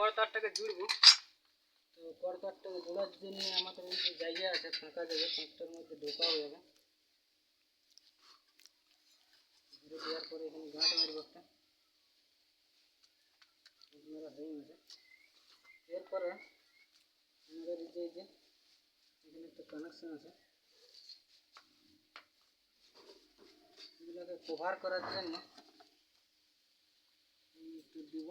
করতারটাকে জুড়বো। তো করতারটাকে জোড়ার জন্য আমাদের এই যে জায়গা আছে, ফাঁকা জায়গা, ফাঁকটার মধ্যে ঢোকা হয়ে যাবে। ঘুরে দেওয়ার পরে এখানে গাঁট মারবো একটা আপনারা হয়ে গেছে। এরপরে আমাদের এই যে এই যে, এখানে একটা কানেকশন আছে। এগুলোকে কভার করার জন্য এই একটু দিব।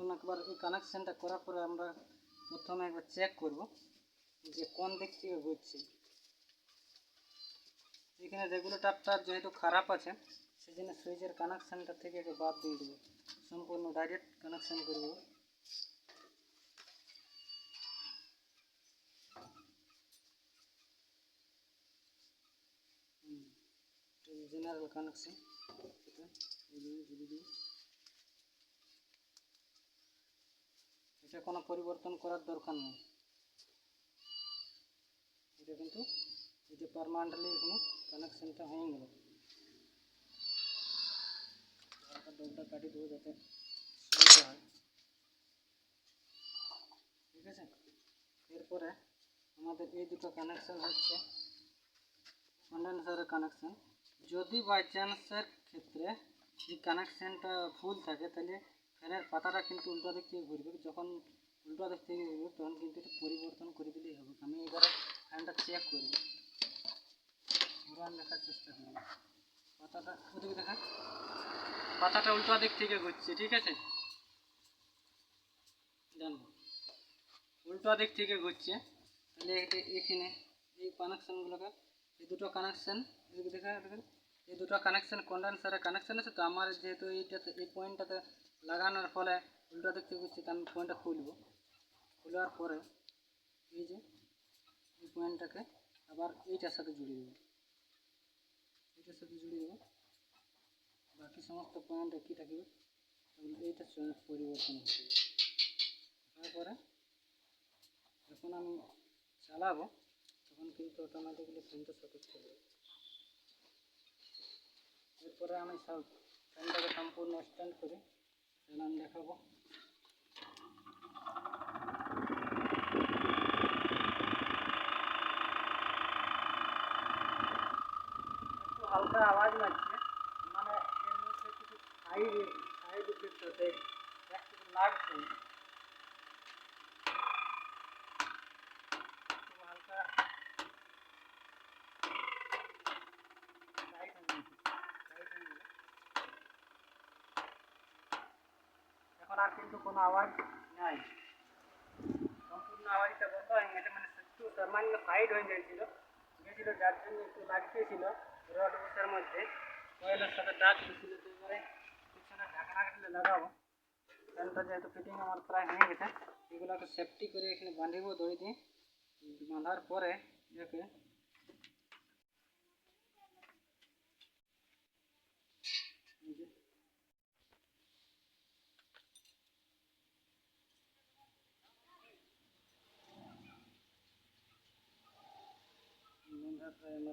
এখন একবার এই কানেকশানটা করার পরে আমরা প্রথমে একবার চেক করব যে কোন দিক থেকে ঘুরছে এখানে রেগুলেটারটা যেহেতু খারাপ আছে সেই জন্য সুইচের কানেকশনটা থেকে একে বাদ দিয়ে দেবো। সম্পূর্ণ ডাইরেক্ট কানেকশান করব। জেনারেল কানেকশন এটা কোনো পরিবর্তন করার দরকার নেই। এটা কিন্তু এটা পারমানেন্টলি এখানে কানেকশনটা হয়ে গেল। ডোবটা কাটি দেবো যাতে হয়। ঠিক আছে? এরপরে আমাদের এই দুটো কানেকশন হচ্ছে কন্ডেন্সারের কানেকশন যদি বাই চান্সের ক্ষেত্রে এই কানেকশনটা ভুল থাকে, তাহলে ফ্যানের পাতাটা কিন্তু উল্টো দিক থেকে ঘুরবে যখন উল্টো দিক থেকে ঘুরবে তখন কিন্তু এটা পরিবর্তন করে দিলেই হবে। আমি এবারে ফ্যানটা চেক করব। ঘুরান দেখার চেষ্টা করব। পাতাটা ওদিকে দেখা পাতাটা উল্টো দিক থেকে ঘুরছে, ঠিক আছে? জানব। উল্টো দিক থেকে ঘুরছে। তাহলে এখানে এই কানেকশানগুলোকে এই দুটো কানেকশান দেখা দেখেন এই দুটো কানেকশান কন্ডেন্সারের কানেকশান আছে, তো আমার যেহেতু এইটাতে, এই পয়েন্টটাতে লাগানোর ফলে উল্টো দিক থেকে তো আমি পয়েন্টটা খুলব। খোলার পরে এই যে, এই পয়েন্টটাকে আবার এইটার সাথে জুড়ে দেবো। এইটার সাথে জুড়ে দেবো। বাকি সমস্ত পয়েন্ট একই থাকবে সঙ্গে পরিবর্তন হচ্ছে। তারপরে যখন আমি চালাবো, তখন কিন্তু অটোমেটিক্যালি ফ্যানটা সঠিক চলে যাবে। এরপরে আমি সব ফ্যানটাকে সম্পূর্ণ স্ট্যান্ড করে আমি দেখাবো। হালকা আওয়াজ লাগছে মানে এর মধ্যে কিছু সাইড সাইড ইফেক্ট আছে লাগছে একটু হালকা সাইড হয়ে গেছে সাইড হয়ে গেছে এখন আর কিন্তু কোনো আওয়াজ নাই সম্পূর্ণ আওয়াজটা বন্ধ হয়ে গেছে মানে একটু সামান্য সাইড হয়ে গিয়েছিল গেছিল যার জন্য একটু লাগতেছিল রড বসার মধ্যে কয়েলের সাথে টাচ হয়েছিল তো এবারে পিছনে ঢাকনা কাটলে লাগাবো ফ্যানটা যেহেতু ফিটিং আমার প্রায় হয়ে গেছে এগুলোকে সেফটি করে এখানে বাঁধিব দড়ি দিয়ে বাঁধার পরে একে 哎呀妈！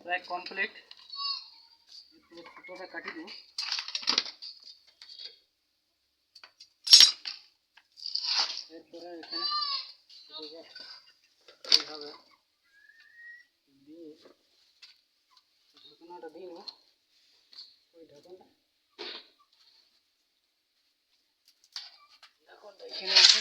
প্রায় কমপ্লিট ফুটোটা কাটি দেবো এরপরে এখানে এইভাবে দিয়ে ঢাকনাটা দিয়ে নেব ওই ঢাকনটা ঢাকনটা এখানে আছে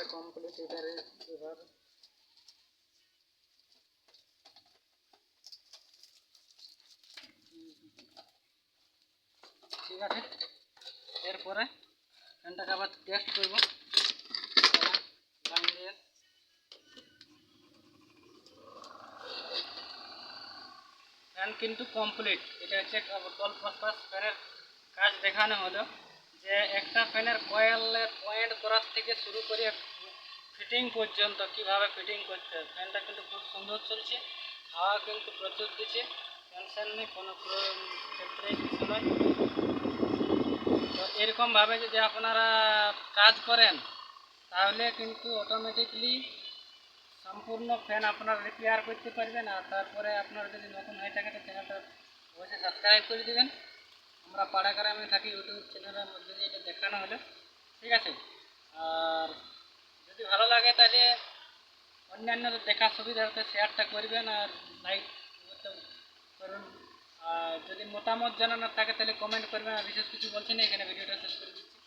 ফ্যানটা কমপ্লিট এবারে এবার। ঠিক আছে? এরপরে ফ্যানটাকে আবার টেস্ট করব। ফ্যান কিন্তু কমপ্লিট এটা হচ্ছে টল পাস ফ্যানের কাজ দেখানো হলো। যে একটা ফ্যানের কয়েলের পয়েন্ট করার থেকে শুরু করে ফিটিং পর্যন্ত, কীভাবে ফিটিং করতে হয় ফ্যানটা কিন্তু খুব সুন্দর চলছে, হাওয়া কিন্তু প্রচুর দিচ্ছে টেনশন নেই, কোনো ক্ষেত্রে কিছু নয়। তো এরকমভাবে যদি আপনারা কাজ করেন, তাহলে কিন্তু অটোমেটিকলি সম্পূর্ণ ফ্যান আপনারা রিপেয়ার করতে পারবেন, আর তারপরে আপনারা যদি নতুন হয়ে থাকে, তো চ্যানেলটা অবশ্যই সাবস্ক্রাইব করে দেবেন। আমরা পাড়া গ্রামে থাকি ইউটিউব চ্যানেলের মধ্যে দিয়ে এটা দেখানো হলো। ঠিক আছে? আর যদি ভালো লাগে তাহলে অন্যান্যদের সুবিধা সুবিধার্থে শেয়ারটা করবেন আর লাইক করুন। আর যদি মতামত জানানোর থাকে তাহলে কমেন্ট করবেন। আর বিশেষ কিছু বলছেন এখানে ভিডিওটা শেষ করে দিচ্ছি।